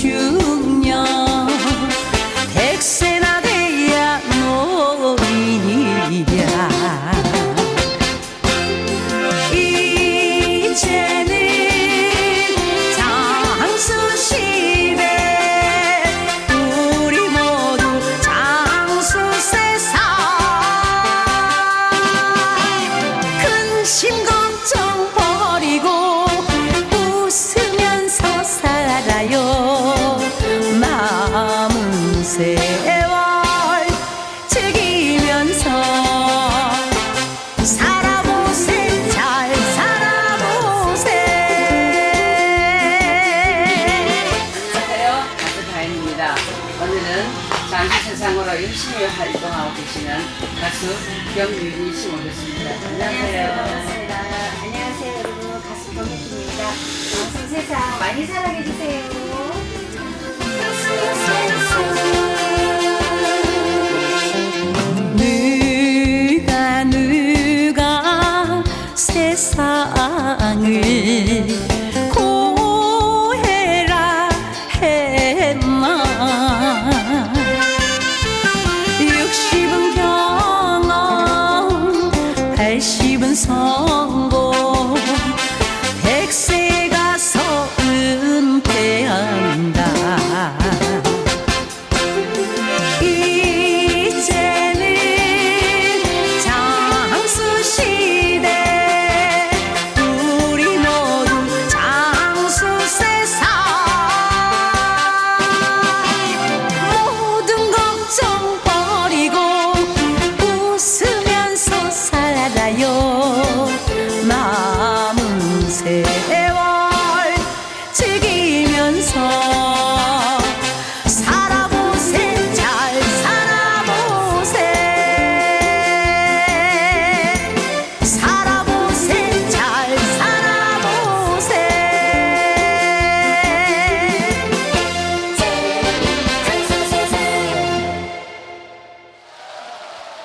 춘년. 백세나 돼야 노인이랴 이제는 장수시대. 우리 모두 장수세상. 근심 오늘은 만주 세상으로 열심히 활동하고 계시는 가수 경유리 씨 모셨습니다. 안녕하세요. 반갑습니다. 안녕하세요 여러분 가수 경유리입니다. 방송 세상 많이 사랑해주세요. 사랑을 날 씹은 성.